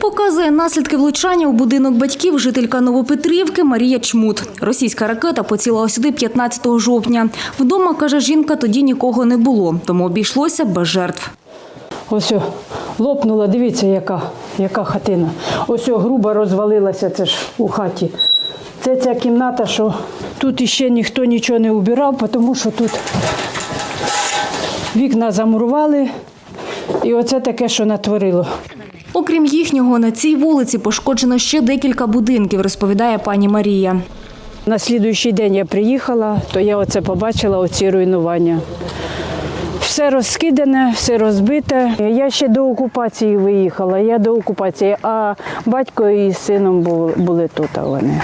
Показує наслідки влучання у будинок батьків жителька Новопетрівки Марія Чмут. Російська ракета поцілила сюди 15 жовтня. Вдома, каже жінка, тоді нікого не було, тому обійшлося без жертв. Ось лопнула, дивіться, яка, яка хатина. Ось о, грубо розвалилася це ж у хаті. Це ця кімната, що тут іще ніхто нічого не убирав, тому що тут вікна замурували. І оце таке, що натворило. Окрім їхнього, на цій вулиці пошкоджено ще декілька будинків, розповідає пані Марія. На слідуючий день я приїхала, то я оце побачила, оці руйнування. Все розкидане, все розбите. Я ще до окупації виїхала, я до окупації, а батько і сином були, тут вони.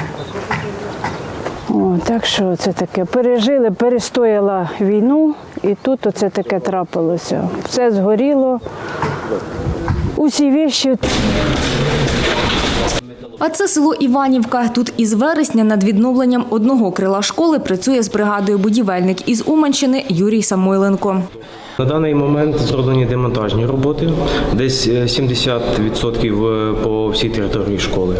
О, так що це таке. Пережили, перестояла війну, і тут оце таке трапилося. Все згоріло. Усі віші А це село Іванівка. Тут із вересня над відновленням одного крила школи працює з бригадою будівельник із Уманщини Юрій Самойленко. На даний момент зроблені демонтажні роботи, десь е, 70% по всій території школи.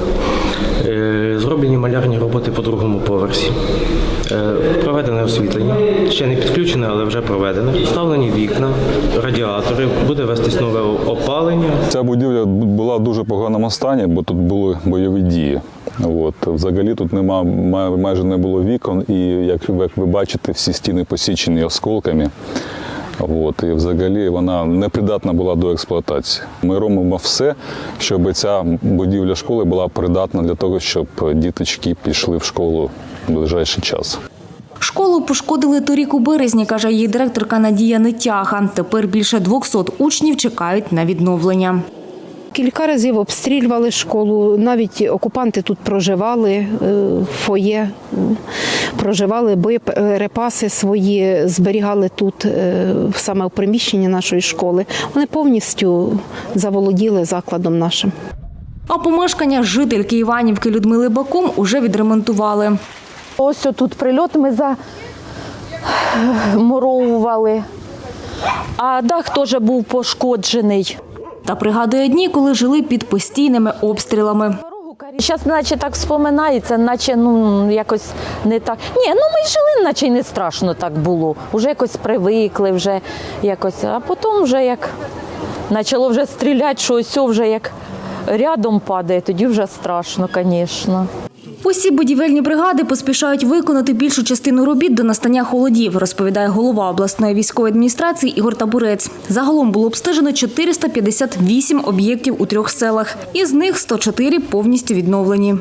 Е, Зроблені малярні роботи по другому поверсі. Е, Проведене освітлення, ще не підключене, але вже проведене. Вставлені вікна, радіатори, буде вестись нове опалення. Ця будівля була в дуже поганому стані, бо тут були бойові дії. От. Взагалі тут нема, май- майже не було вікон, і як ви бачите, всі стіни посічені осколками. От, і взагалі вона не придатна була до експлуатації. Ми робимо все, щоб ця будівля школи була придатна для того, щоб діточки пішли в школу в ближайший час. Школу пошкодили торік у березні, каже її директорка Надія Нетяга. Тепер більше 200 учнів чекають на відновлення. Кілька разів обстрілювали школу. Навіть окупанти тут проживали е, фоє, е, проживали боєприпаси свої, зберігали тут е, саме в приміщенні нашої школи. Вони повністю заволоділи закладом нашим. А помешкання жительки Іванівки Людмили Бакум уже відремонтували. Ось тут прильот ми замуровували, а дах теж був пошкоджений. Та пригадує дні, коли жили під постійними обстрілами. Зараз наче так споминається, наче ну якось не так. Ні, ну ми жили, наче й не страшно так було. Уже якось привикли, вже якось, а потім вже як почало вже стріляти, що ось вже як рядом падає, тоді вже страшно, звісно. Усі будівельні бригади поспішають виконати більшу частину робіт до настання холодів, розповідає голова обласної військової адміністрації Ігор Табурець. Загалом було обстежено 458 об'єктів у трьох селах. Із них 104 повністю відновлені.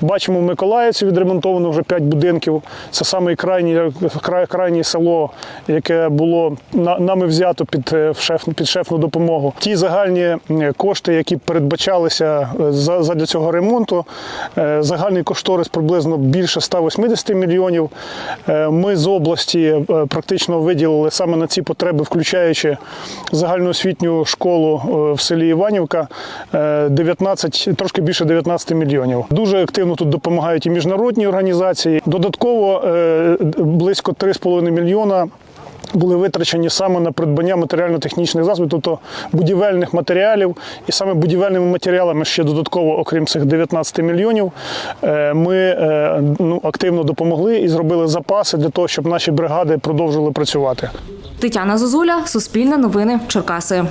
Бачимо, в Миколаївці відремонтовано вже 5 будинків. Це саме крайнє, край, крайнє село, яке було на- нами взято під, е, шеф, під шефну допомогу. Ті загальні е, кошти, які передбачалися е, за, задля цього ремонту, загальний кошторис приблизно більше 180 мільйонів. Ми з області практично виділили саме на ці потреби, включаючи загальноосвітню школу в селі Іванівка, е, 19, трошки більше 19 мільйонів. Дуже активно тут допомагають і міжнародні організації. Додатково е, близько 3,5 мільйона. Були витрачені саме на придбання матеріально-технічних засобів, тобто будівельних матеріалів, і саме будівельними матеріалами ще додатково, окрім цих 19 мільйонів, е, ми е, ну, активно допомогли і зробили запаси для того, щоб наші бригади продовжили працювати. Тетяна Зозуля, Суспільне новини, Черкаси.